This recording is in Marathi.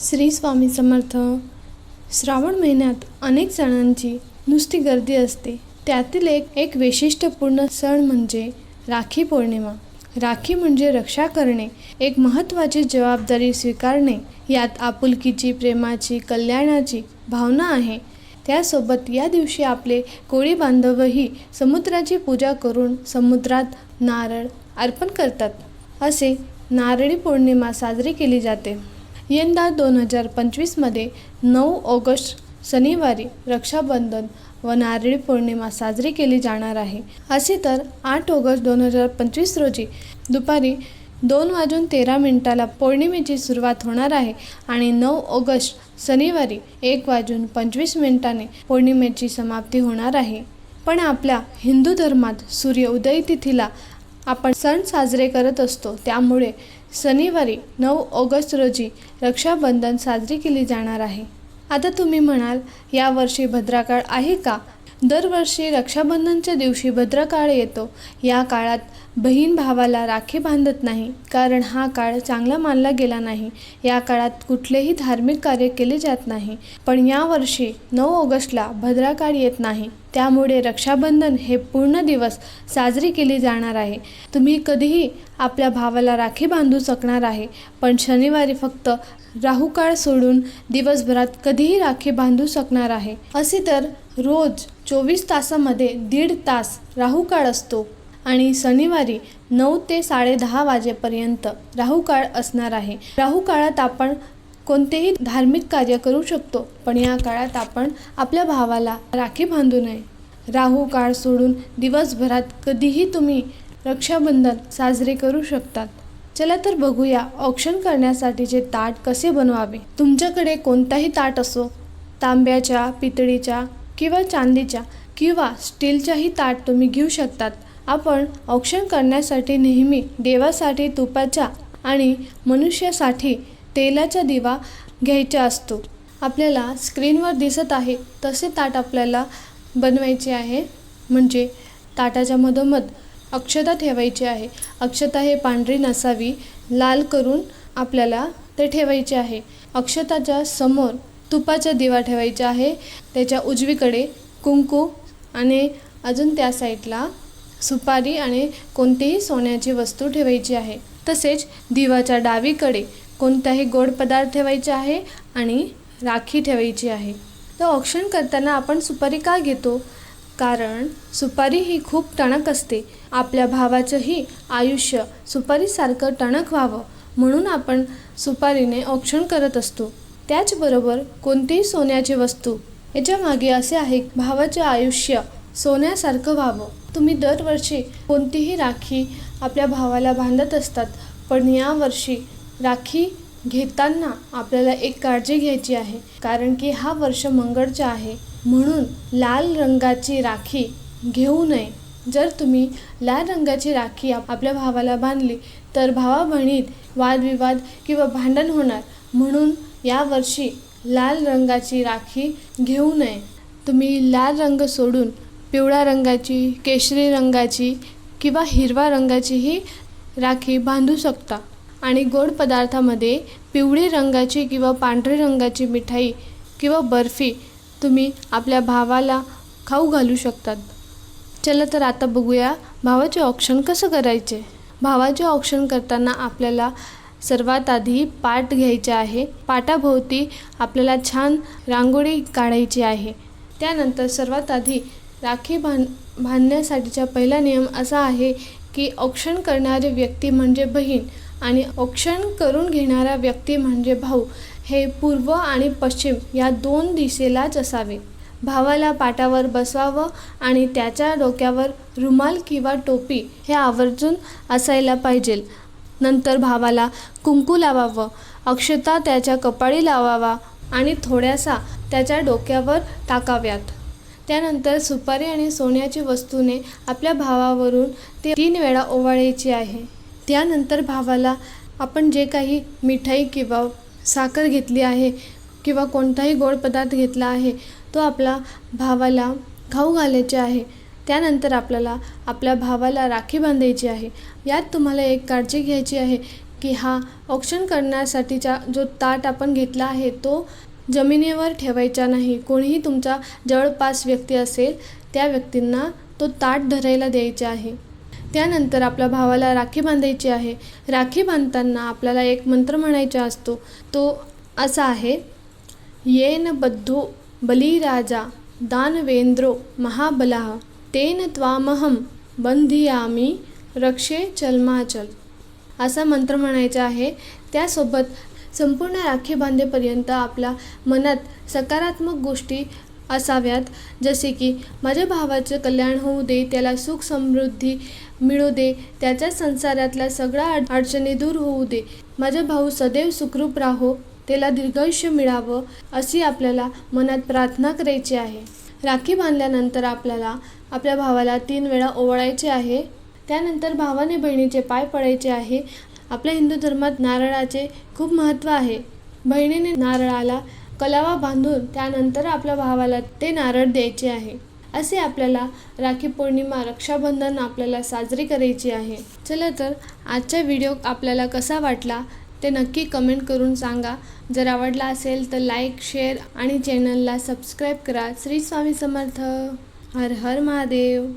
श्री स्वामी समर्थ. श्रावण महिन्यात अनेक सणांची नुसती गर्दी असते. त्यातील एक एक वैशिष्ट्यपूर्ण सण म्हणजे राखी पौर्णिमा. राखी म्हणजे रक्षा करणे. एक महत्त्वाची जबाबदारी स्वीकारणे. यात आपुलकीची प्रेमाची कल्याणाची भावना आहे. त्यासोबत या दिवशी आपले कोळी बांधवही समुद्राची पूजा करून समुद्रात नारळ अर्पण करतात. असे नारळी पौर्णिमा साजरी केली जाते. यंदा दोन हजार पंचवीसमध्ये नऊ ऑगस्ट शनिवारी रक्षाबंधन व नारळी पौर्णिमा साजरी केली जाणार आहे. असे तर आठ ऑगस्ट दोन हजार पंचवीस रोजी दुपारी दोन वाजून तेरा मिनिटाला पौर्णिमेची सुरुवात होणार आहे आणि नऊ ऑगस्ट शनिवारी एक वाजून पंचवीस मिनिटाने पौर्णिमेची समाप्ती होणार आहे. पण आपल्या हिंदू धर्मात सूर्य उदय तिथीला आपण सण साजरे करत असतो त्यामुळे शनिवारी नऊ ऑगस्ट रोजी रक्षाबंधन साजरी केली जाणार आहे. आता तुम्ही म्हणाल यावर्षी भद्राकाळ आहे का? दरवर्षी रक्षाबंधनच्या दिवशी भद्रकाळ येतो. या काळात बहीण भावाला राखी बांधत नाही कारण हा काळ चांगला मानला गेला नाही. या काळात कुठलेही धार्मिक कार्य केले जात नाही पण यावर्षी नऊ ऑगस्टला भद्राकाळ येत नाही. त्यामुळे रक्षाबंधन हे पूर्ण दिवस साजरी केली जाणार आहे. तुम्ही कधीही आपल्या भावाला राखी बांधू शकणार आहे पण शनिवारी फक्त राहुकाळ सोडून दिवसभरात कधीही राखी बांधू शकणार आहे. असे तर रोज चोवीस तासामध्ये दीड तास राहुकाळ असतो. आणि शनिवारी नऊ ते साडेदहा वाजेपर्यंत राहुकाळ असणार आहे. राहुकाळात आपण कोणतेही धार्मिक कार्य करू शकतो पण या काळात आपण आपल्या भावाला राखी बांधू नये. राहू काळ सोडून दिवसभरात कधीही तुम्ही रक्षाबंधन साजरे करू शकतात. चला तर बघूया औक्षण करण्यासाठीचे ताट कसे बनवावे. तुमच्याकडे कोणताही ताट असो तांब्याच्या पितळीच्या किंवा चांदीच्या किंवा स्टीलच्याही ताट तुम्ही घेऊ शकतात. आपण औक्षण करण्यासाठी नेहमी देवासाठी तुपाच्या आणि मनुष्यासाठी तेलाचा दिवा घ्यायचा असतो. आपल्याला स्क्रीनवर दिसत आहे तसे ताट आपल्याला बनवायचे आहे. म्हणजे ताटाच्या मधोमध अक्षता ठेवायची आहे. अक्षता हे पांढरी नसावी लाल करून आपल्याला ते ठेवायचे आहे. अक्षताच्या समोर तुपाचा दिवा ठेवायचा आहे. त्याच्या उजवीकडे कुंकू आणि अजून त्या साईडला सुपारी आणि कोणतीही सोन्याची वस्तू ठेवायची आहे. तसेच दिवाच्या डावीकडे कोणताही गोड पदार्थ ठेवायचे आहे आणि राखी ठेवायची आहे. तर ऑक्शन करताना आपण सुपारी का घेतो? कारण सुपारी ही खूप टणक असते. आपल्या भावाचंही आयुष्य सुपारीसारखं टणक व्हावं म्हणून आपण सुपारीने औक्षण करत असतो. त्याचबरोबर कोणतीही सोन्याची वस्तू याच्यामागे असे आहे भावाचे आयुष्य सोन्यासारखं व्हावं. तुम्ही दरवर्षी कोणतीही राखी आपल्या भावाला बांधत असतात पण यावर्षी राखी घेताना आपल्याला एक काळजी घ्यायची आहे कारण की हा वर्ष मंगळचा आहे. म्हणून लाल रंगाची राखी घेऊ नये. जर तुम्ही लाल रंगाची राखी आपल्या भावाला बांधली तर भावा बहिणीत वादविवाद किंवा भांडण होणार. म्हणून यावर्षी लाल रंगाची राखी घेऊ नये. तुम्ही लाल रंग सोडून पिवळ्या रंगाची केशरी रंगाची किंवा हिरवा रंगाचीही राखी बांधू शकता. आणि गोड पदार्थामध्ये पिवळी रंगाची किंवा पांढरी रंगाची मिठाई किंवा बर्फी तुम्ही आपल्या भावाला खाऊ घालू शकतात. चला तर आता बघूया भावाचे ऑप्शन कसं करायचे? भावाचे ऑप्शन करताना आपल्याला सर्वात आधी पाट घ्यायचे आहे. पाटाभोवती आपल्याला छान रांगोळी काढायची आहे. त्यानंतर सर्वात आधी राखी बांध बांधण्यासाठीचा पहिला नियम असा आहे की औक्षण करणारी व्यक्ती म्हणजे बहीण आणि औक्षण करून घेणारा व्यक्ती म्हणजे भाऊ. हे पूर्व आणि पश्चिम या दोन दिशेलाच असावे. भावाला पाटावर बसवावं आणि त्याच्या डोक्यावर रुमाल किंवा टोपी हे आवर्जून असायला पाहिजे. नंतर भावाला कुंकू लावावं अक्षता त्याच्या कपाळी लावावा आणि थोड्यासा त्याच्या डोक्यावर टाकाव्यात. त्यानंतर सुपारी आणि सोन्याची वस्तूने आपल्या भावावरून ते तीन वेळा ओवाळायची आहे. त्यानंतर भावाला आपण जे काही मिठाई किंवा साखर घेतली आहे किंवा कोणताही गोड पदार्थ घेतला आहे तो आपला भावाला खाऊ घालायचे आहे. त्यानंतर आपल्याला आपल्या भावाला राखी बांधायची आहे. यात तुम्हाला एक काळजी घ्यायची आहे की हा औक्षण करण्यासाठीचा जो ताट आपण घेतला आहे तो जमिनीवर ठेवायचा नाही. कोणीही तुमचा जवळपास व्यक्ती असेल त्या व्यक्तींना तो ताट धरायला द्यायचा आहे. त्यानंतर आपल्या भावाला राखी बांधायची आहे. राखी बांधताना आपल्याला एक मंत्र म्हणायचा असतो. तो असा आहे येन बद्धो बलिराजा दानवेंद्रो महाबलाह तेन त्वामहम बंधियामी रक्षे चलमाचल. असा मंत्र म्हणायचा आहे. त्यासोबत संपूर्ण राखी बांधेपर्यंत आपल्या मनात सकारात्मक गोष्टी असाव्यात. जसे की माझ्या भावाचं कल्याण होऊ दे त्याला सुख समृद्धी मिळू दे त्याच्या संसारातल्या सगळ्या अड अडचणी दूर होऊ दे. माझा भाऊ सदैव सुखरूप राहो त्याला दीर्घायुष्य मिळावं अशी आपल्याला मनात प्रार्थना करायची आहे. राखी बांधल्यानंतर आपल्याला आपल्या भावाला तीन वेळा ओवाळायचे आहे. त्यानंतर भावाने बहिणीचे पाय पडायचे आहे. आपल्या हिंदू धर्मात नारळाचे खूप महत्त्व आहे. बहिणीने नारळाला कलावा बांधून त्यानंतर आपल्या भावाला ते नारळ द्यायचे आहे. असे आपल्याला राखी पौर्णिमा रक्षाबंधन आपल्याला साजरी करायची आहे. चला तर आजचा व्हिडिओ आपल्याला कसा वाटला ते नक्की कमेंट करून सांगा. जर आवडला असेल तर लाईक शेअर आणि चॅनलला सबस्क्राईब करा. श्री स्वामी समर्थ. हर हर महादेव.